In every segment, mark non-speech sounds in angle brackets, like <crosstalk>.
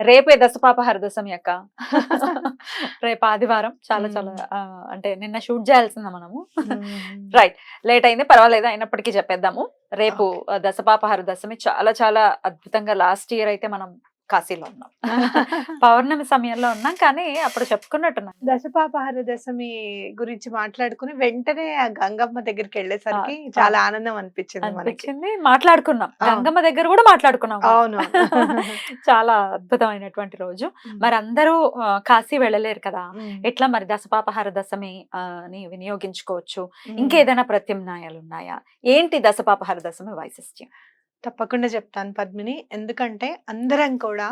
రేపే దశపాప హరదశమి అక్క <laughs> రేపు ఆదివారం. చాలా. చాలా అంటే నిన్న షూట్ చేయాల్సిందా మనము. రైట్. లేట్ అయింది పర్వాలేదు అయినప్పటికీ చెప్పేద్దాము. రేపు దశపాప హరదశమి చాలా చాలా అద్భుతంగా లాస్ట్ ఇయర్ అయితే మనం కాశీలో ఉన్నాం. <laughs> పౌర్ణమి సమయంలో ఉన్నాం కానీ అప్పుడు చెప్పుకున్నట్టున్నాం. దశపాపహార దశమి గురించి మాట్లాడుకుని వెంటనే ఆ గంగమ్మ దగ్గరికి వెళ్ళేసరికి చాలా ఆనందం అనిపించింది మనకి. అనిపించింది. మాట్లాడుకున్నాం. గంగమ్మ దగ్గర కూడా మాట్లాడుకున్నాం అవును. <laughs> చాలా అద్భుతమైనటువంటి రోజు. మరి అందరూ కాశీ వెళ్ళలేరు కదా. ఎట్లా మరి దశపాపహార దశమి ఆ, ని వినియోగించుకోవచ్చు. ఇంకేదైనా ప్రత్యామ్నాయాలు ఉన్నాయా? ఏంటి దశపాపహార దశమి వైశిష్ట్యం? తప్పకుండా చెప్తాను పద్మిని. ఎందుకంటే అందరం కూడా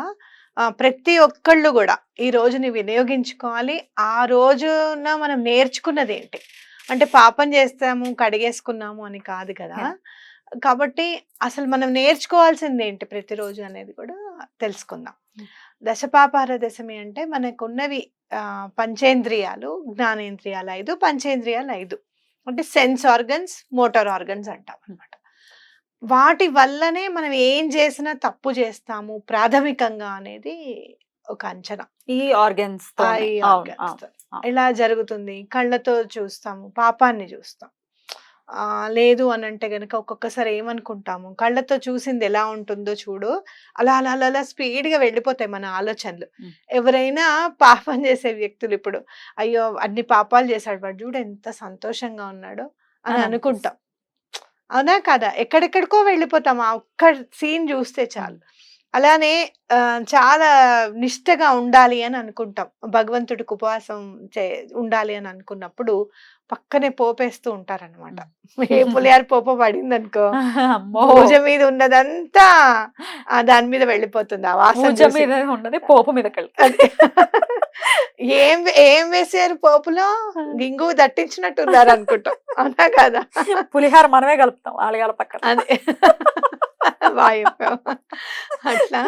ప్రతి ఒక్కళ్ళు కూడా ఈ రోజుని వినియోగించుకోవాలి. ఆ రోజున మనం నేర్చుకున్నది ఏంటి అంటే పాపం చేస్తాము కడిగేసుకున్నాము అని కాదు కదా. కాబట్టి అసలు మనం నేర్చుకోవాల్సింది ఏంటి ప్రతిరోజు అనేది కూడా తెలుసుకుందాం. దశపాపార దశమి అంటే మనకున్నవి పంచేంద్రియాలు జ్ఞానేంద్రియాలు ఐదు పంచేంద్రియాలు ఐదు. అంటే సెన్స్ ఆర్గన్స్ మోటార్ ఆర్గన్స్ అంటాం అనమాట వాటి వల్లనే మనం ఏం చేసినా తప్పు చేస్తాము ప్రాథమికంగా అనేది ఒక అంచనా. ఈ ఆర్గన్స్. ఇలా జరుగుతుంది? కళ్ళతో చూస్తాము పాపాన్ని చూస్తాం. ఆ లేదు అని అంటే గనక ఒక్కొక్కసారి ఏమనుకుంటాము? కళ్ళతో చూసింది ఎలా ఉంటుందో చూడు. అలా అలా అలా అలా స్పీడ్గా వెళ్ళిపోతాయి మన ఆలోచనలు. ఎవరైనా పాపం చేసే వ్యక్తులు ఇప్పుడు. అయ్యో అన్ని పాపాలు చేశాడు వాడు. చూడు ఎంత సంతోషంగా ఉన్నాడో అని అనుకుంటాం. అవునా కదా? ఎక్కడెక్కడికో వెళ్ళిపోతాం. ఆ ఒక్క సీన్ చూస్తే చాలు. అలానే చాలా నిష్టగా ఉండాలి అని అనుకుంటాం. భగవంతుడికి ఉపవాసం చే ఉండాలి అని అనుకున్నప్పుడు పక్కనే పోపేస్తూ ఉంటారన్నమాట. ఏ పులిహార పోప పడింది అనుకో పూజ మీద ఉన్నదంతా ఆ దాని మీద వెళ్ళిపోతుంది. ఆ వాసన. మీద ఉన్నది పోపు మీద. ఏం ఏం వేసారు పోపులో? గింగు దట్టించినట్టు ఉన్నారు అనుకుంటాం. అవునా కదా? పులిహార మనమే కలుపుతాం వాళ్ళు కలపక్క అదే. వాయు అట్లా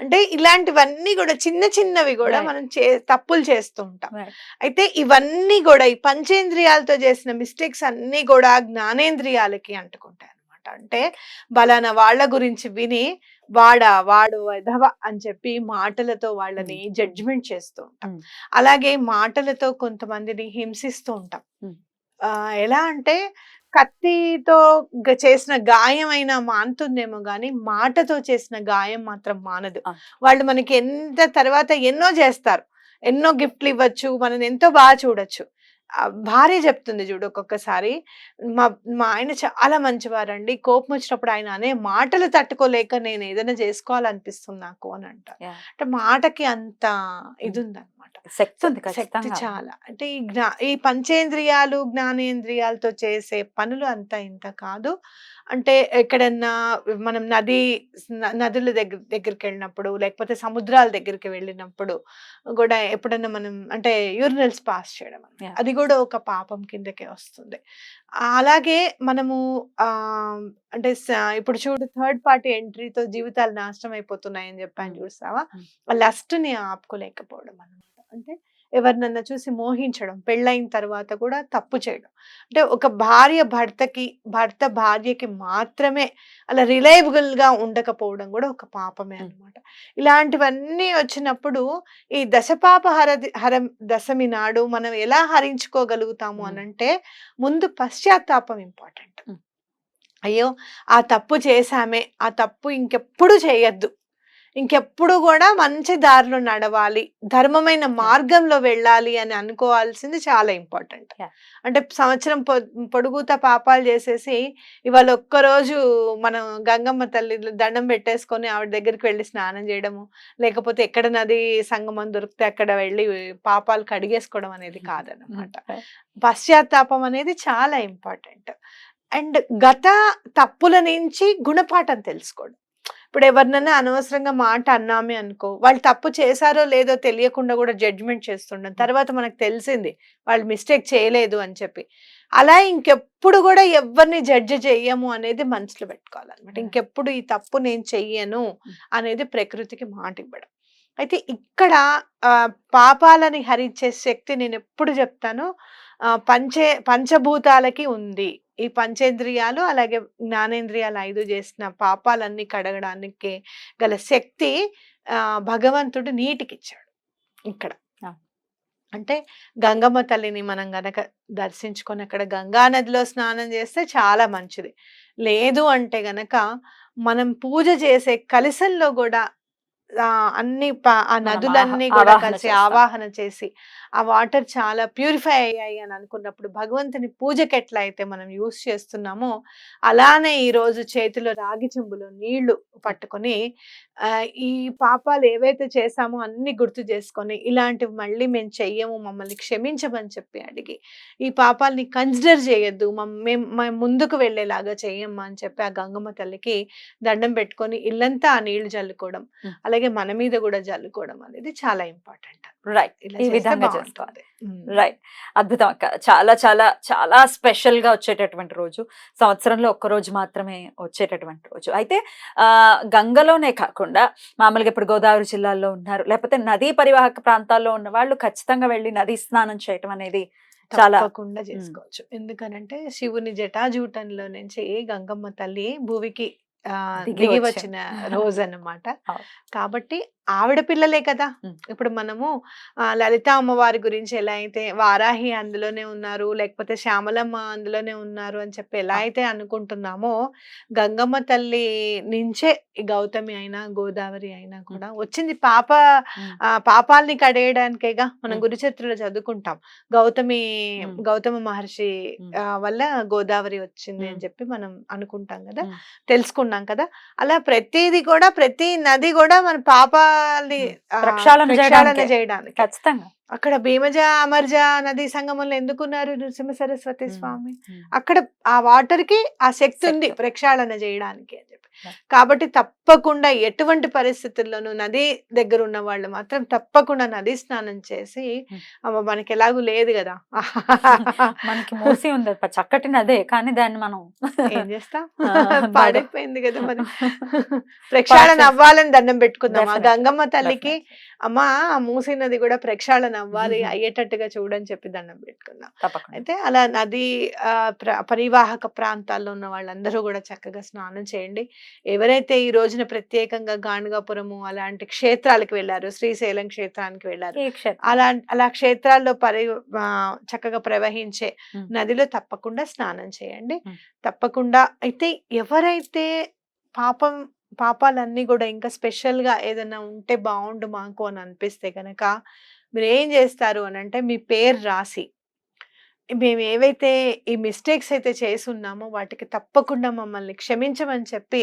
అంటే ఇలాంటివన్నీ కూడా చిన్న చిన్నవి కూడా. మనం చే తప్పులు చేస్తూ ఉంటాం. అయితే ఇవన్నీ కూడా ఈ పంచేంద్రియాలతో చేసిన మిస్టేక్స్ అన్ని కూడా జ్ఞానేంద్రియాలకి అంటుకుంటాయి అనమాట అంటే బలానా వాళ్ళ గురించి విని వాడా వాడు వధవ అని చెప్పి మాటలతో వాళ్ళని జడ్జిమెంట్ చేస్తూ ఉంటాం Mm. అలాగే మాటలతో కొంతమందిని హింసిస్తూ ఉంటాం Mm. ఆ, ఎలా అంటే కత్తితో చేసిన గాయం అయినా మానుతుందేమో కానీ మాటతో చేసిన గాయం మాత్రం మానదు. వాళ్ళు మనకి ఎంత తర్వాత ఎన్నో చేస్తారు. ఎన్నో గిఫ్ట్లు ఇవ్వచ్చు మనం ఎంతో బాగా చూడొచ్చు. భార్య చెప్తుంది చూడు ఒక్కొక్కసారి. మా మా ఆయన చాలా మంచివారండి. కోపం వచ్చినప్పుడు ఆయన అనే మాటలు తట్టుకోలేక నేను ఏదైనా చేసుకోవాలనిపిస్తుంది నాకు అని Yeah. అంటే మాటకి అంత ఇది ఉందన్నమాట శక్తి ఉంది శక్తి చాలా. అంటే ఈ జ్ఞా ఈ పంచేంద్రియాలు జ్ఞానేంద్రియాలతో చేసే పనులు అంత ఇంత కాదు. అంటే ఎక్కడన్నా మనం నది నదుల దగ్గర దగ్గరికి వెళ్ళినప్పుడు లేకపోతే సముద్రాల దగ్గరికి వెళ్ళినప్పుడు కూడా ఎప్పుడన్నా మనం అంటే యూరినల్స్ పాస్ చేయడం. అది కూడా ఒక పాపం కిందకే వస్తుంది అలాగే మనము అంటే ఇప్పుడు చూడు థర్డ్ పార్టీ ఎంట్రీతో జీవితాలు నాశనం అయిపోతున్నాయని చెప్పాను. చూస్తావా Mm. లస్ట్ని ఆపుకోలేకపోవడం అన్నమాట అంటే ఎవరినన్నా చూసి మోహించడం పెళ్ళైన తర్వాత కూడా తప్పు చేయడం అంటే ఒక భార్య భర్తకి భర్త భార్యకి మాత్రమే అలా రిలయబుల్గా ఉండకపోవడం కూడా ఒక పాపమే. అన్నమాట ఇలాంటివన్నీ వచ్చినప్పుడు ఈ దశపాప హర హర దశమి నాడు మనం ఎలా హరించుకోగలుగుతాము. అని అంటే ముందు పశ్చాత్తాపం ఇంపార్టెంట్. అయ్యో ఆ తప్పు చేశామే ఆ తప్పు ఇంకెప్పుడు చేయొద్దు ఇంకెప్పుడు కూడా మంచి దారిలో నడవాలి ధర్మమైన మార్గంలో వెళ్ళాలి అని అనుకోవాల్సింది చాలా ఇంపార్టెంట్. అంటే సంవత్సరం పొ- పొడుగుతా పాపాలు చేసేసి ఇవాళ ఒక్కరోజు మనం గంగమ్మ తల్లి దండం పెట్టేసుకొని ఆవిడ దగ్గరికి వెళ్ళి స్నానం చేయడము లేకపోతే ఎక్కడ నది సంగమం దొరికితే అక్కడ వెళ్ళి పాపాలు కడిగేసుకోవడం అనేది కాదనమాట. పశ్చాత్తాపం అనేది చాలా ఇంపార్టెంట్. అండ్ గత తప్పుల నుంచి గుణపాఠం తెలుసుకోవడం. ఇప్పుడు ఎవరినైనా అనవసరంగా మాట అన్నామే అనుకో వాళ్ళు తప్పు చేశారో లేదో తెలియకుండా కూడా జడ్జ్మెంట్ చేస్తుండం. తర్వాత మనకు తెలిసింది వాళ్ళు మిస్టేక్ చేయలేదు అని చెప్పి. అలా ఇంకెప్పుడు కూడా ఎవరిని జడ్జి చెయ్యము అనేది మనసులో పెట్టుకోవాలన్నమాట. ఇంకెప్పుడు ఈ తప్పు నేను చెయ్యను. అనేది ప్రకృతికి మాట ఇవ్వడం. అయితే ఇక్కడ పాపాలని హరించే శక్తి నేను ఎప్పుడు చెప్తాను పంచే పంచభూతాలకి ఉంది. ఈ పంచేంద్రియాలు అలాగే జ్ఞానేంద్రియాలు ఐదు చేసిన పాపాలన్నీ కడగడానికి గల శక్తి ఆ, భగవంతుడు నీటికి ఇచ్చాడు ఇక్కడ. అంటే గంగమ్మ తల్లిని మనం గనక దర్శించుకొని అక్కడ గంగా నదిలో స్నానం చేస్తే చాలా మంచిది లేదు అంటే గనక మనం పూజ చేసే కలిసంలో కూడా అన్ని ఆ నదులన్నీ కూడా కలిసి. ఆవాహన చేసి ఆ వాటర్ చాలా ప్యూరిఫై అయ్యాయి అని అనుకున్నప్పుడు భగవంతుని పూజకి ఎట్లా అయితే మనం యూస్ చేస్తున్నామో అలానే ఈ రోజు చేతిలో రాగి చెంబులో నీళ్ళు పట్టుకొని ఈ పాపాలు ఏవైతే చేశామో అన్ని గుర్తు చేసుకొని ఇలాంటివి మళ్ళీ మేము చెయ్యము మమ్మల్ని క్షమించమని చెప్పి అడిగి ఈ పాపాలని కన్సిడర్ చేయొద్దు మమ్- ముందుకు వెళ్ళేలాగా చెయ్యమ్మా అని చెప్పి ఆ గంగమ్మ తల్లికి దండం పెట్టుకొని ఇల్లంతా ఆ నీళ్ళు జల్లుకోవడం Hmm. అలాగే మన మీద కూడా జల్లుకోవడం అనేది చాలా ఇంపార్టెంట్. రైట్ ఈ విధంగా. చేసుకోవాలి. రైట్ అద్భుతం అక్క. చాలా చాలా చాలా స్పెషల్గా వచ్చేటటువంటి రోజు. సంవత్సరంలో ఒక్క రోజు మాత్రమే వచ్చేటటువంటి రోజు. అయితే ఆ గంగలోనే కాకుండా మామూలుగా ఇప్పుడు గోదావరి జిల్లాలో ఉన్నారు. లేకపోతే నదీ పరివాహక ప్రాంతాల్లో ఉన్న వాళ్ళు ఖచ్చితంగా వెళ్ళి నదీ స్నానం చేయటం అనేది చాలా తప్పకుండా చేసుకోవచ్చు. ఎందుకనంటే శివుని జటాజూటంలో నుంచి గంగమ్మ తల్లి భూమికి దిగి. వచ్చిన <laughs> రోజు అన్నమాట. కాబట్టి ఆవిడ పిల్లలే కదా. ఇప్పుడు మనము లలిత అమ్మవారి గురించి ఎలా అయితే వారాహి అందులోనే ఉన్నారు లేకపోతే శ్యామలమ్మ అందులోనే ఉన్నారు అని చెప్పి ఎలా. అయితే అనుకుంటున్నామో గంగమ్మ తల్లి నుంచే గౌతమి అయినా గోదావరి అయినా కూడా వచ్చింది పాప పాపాలని కడేయడానికేగా మనం. గురుచరిత్రలో చదువుకుంటాం గౌతమి. గౌతమ మహర్షి వల్ల గోదావరి వచ్చింది. అని చెప్పి మనం అనుకుంటాం కదా. తెలుసుకున్నాం కదా అలా ప్రతిది కూడా ప్రతి నది కూడా మన పాపాలని ప్రక్షాళన చేయడానికే. ఖచ్చితంగా అక్కడ భీమజ అమర్జ నది సంగమంలో ఎందుకున్నారు నృసింహ సరస్వతి. స్వామి. అక్కడ ఆ వాటర్కి ఆ శక్తి ఉంది. ప్రక్షాళన చేయడానికి అని చెప్పి. కాబట్టి తప్పకుండా ఎటువంటి పరిస్థితుల్లోనూ నది దగ్గర ఉన్న వాళ్ళు మాత్రం తప్పకుండా నది స్నానం చేసి Hmm. అమ్మ మనకి ఎలాగూ లేదు కదా. <laughs> మనకి మూసి ఉంది. చక్కటి నదే కానీ దాన్ని మనం ఏం చేస్తాం. <laughs> <laughs> పాడైపోయింది కదా మరి. ప్రక్షాళన అవ్వాలని దండం పెట్టుకుందాం. ఆ. గంగమ్మ తల్లికి. అమ్మా ఆ మూసీ నది కూడా ప్రక్షాళన అవ్వాలి అయ్యేటట్టుగా చూడని చెప్పి దండం పెట్టుకుందాం. అయితే అలా నది పరివాహక ప్రాంతాల్లో ఉన్న వాళ్ళందరూ కూడా చక్కగా స్నానం చేయండి. ఎవరైతే ఈ రోజున ప్రత్యేకంగా గాణగాపురము అలాంటి క్షేత్రాలకు వెళ్ళారు శ్రీశైలం క్షేత్రానికి వెళ్ళారు. అలా అలా క్షేత్రాల్లో పరి చక్కగా ప్రవహించే. నదిలో తప్పకుండా స్నానం చేయండి. తప్పకుండా అయితే ఎవరైతే పాపం పాపాలన్నీ కూడా ఇంకా స్పెషల్గా ఏదైనా ఉంటే బాగుండు మాకు అని అనిపిస్తే కనుక మీరు ఏం చేస్తారు అని అంటే మీ పేరు రాసి మేము ఏవైతే ఈ మిస్టేక్స్ అయితే చేసున్నామో వాటికి తప్పకుండా మమ్మల్ని క్షమించమని చెప్పి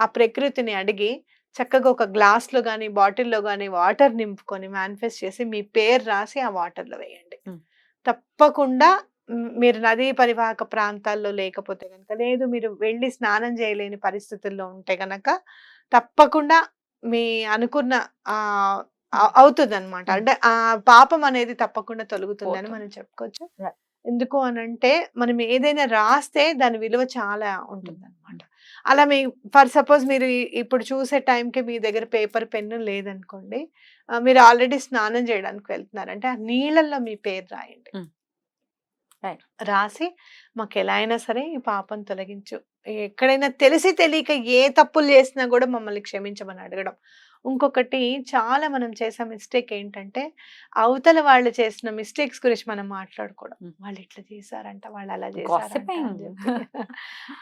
ఆ ప్రకృతిని అడిగి చక్కగా ఒక గ్లాస్లో కానీ బాటిల్లో కానీ వాటర్ నింపుకొని మేనిఫెస్ట్ చేసి మీ పేరు రాసి ఆ వాటర్లో వేయండి. తప్పకుండా మీరు నదీ పరివాహక ప్రాంతాల్లో లేకపోతే కనుక లేదు మీరు వెళ్ళి స్నానం చేయలేని పరిస్థితుల్లో ఉంటే కనుక తప్పకుండా మీ అనుకున్న ఆ అవుతుంది అనమాట. అంటే ఆ పాపం అనేది తప్పకుండా తొలగుతుందని. మనం చెప్పుకోవచ్చు. ఎందుకు అని అంటే మనం ఏదైనా రాస్తే దాని విలువ చాలా ఉంటుంది అనమాట అలా మీ ఫర్ సపోజ్ మీరు ఇప్పుడు చూసే టైంకి మీ దగ్గర పేపర్ పెన్ను లేదనుకోండి మీరు ఆల్రెడీ స్నానం చేయడానికి వెళ్తున్నారు. అంటే ఆ నీళ్ళల్లో మీ పేరు రాయండి. రాసి మాకు ఎలా అయినా సరే ఈ పాపం తొలగించు. ఎక్కడైనా తెలిసి తెలియక ఏ తప్పులు చేసినా కూడా మమ్మల్ని క్షమించమని అడగడం. ఇంకొకటి చాలా మనం చేసే మిస్టేక్ ఏంటంటే అవతల వాళ్ళు చేసిన మిస్టేక్స్ గురించి మనం మాట్లాడుకోవడం. వాళ్ళు ఇట్లా చేశారంట వాళ్ళు అలా చేశారంట.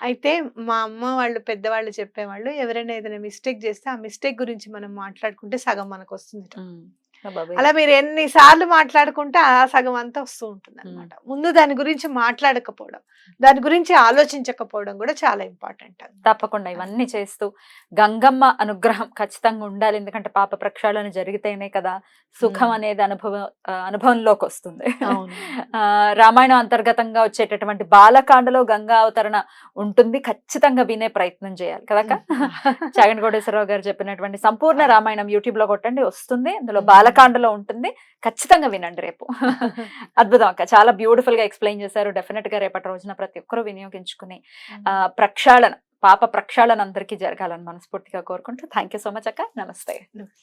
అయితే మా అమ్మ వాళ్ళు పెద్దవాళ్ళు చెప్పేవాళ్ళు ఎవరైనా ఏదైనా మిస్టేక్ చేస్తే ఆ మిస్టేక్ గురించి మనం మాట్లాడుకుంటే సగం మనకు వస్తుంది. అలా మీరు ఎన్ని సార్లు మాట్లాడుకుంటే ఆ సగం అంతా వస్తూ ఉంటుంది అనమాట ముందు దాని గురించి మాట్లాడకపోవడం దాని గురించి ఆలోచించకపోవడం కూడా చాలా ఇంపార్టెంట్ తప్పకుండా ఇవన్నీ చేస్తూ గంగమ్మ అనుగ్రహం ఖచ్చితంగా ఉండాలి. ఎందుకంటే పాప ప్రక్షాళన జరిగితేనే కదా సుఖం. అనేది అనుభవం అనుభవంలోకి వస్తుంది. రామాయణం అంతర్గతంగా వచ్చేటటువంటి బాలకాండలో గంగా అవతరణ ఉంటుంది. ఖచ్చితంగా వినే ప్రయత్నం చేయాలి కదక్క <laughs> చాగంటి కోటేశ్వరరావు గారు చెప్పినటువంటి సంపూర్ణ రామాయణం యూట్యూబ్లో కొట్టండి. వస్తుంది. అందులో మ్మ్. బాలకాండలో ఉంటుంది. ఖచ్చితంగా వినండి రేపు. <laughs> అద్భుతం అక్క. చాలా బ్యూటిఫుల్గా ఎక్స్ప్లెయిన్ చేశారు. డెఫినెట్గా రేపటి రోజున ప్రతి ఒక్కరూ వినియోగించుకుని ఆ, ప్రక్షాళన పాప ప్రక్షాళన అందరికీ జరగాలని మనస్ఫూర్తిగా కోరుకుంటూ థ్యాంక్ యూ సో మచ్ అక్క. నమస్తే.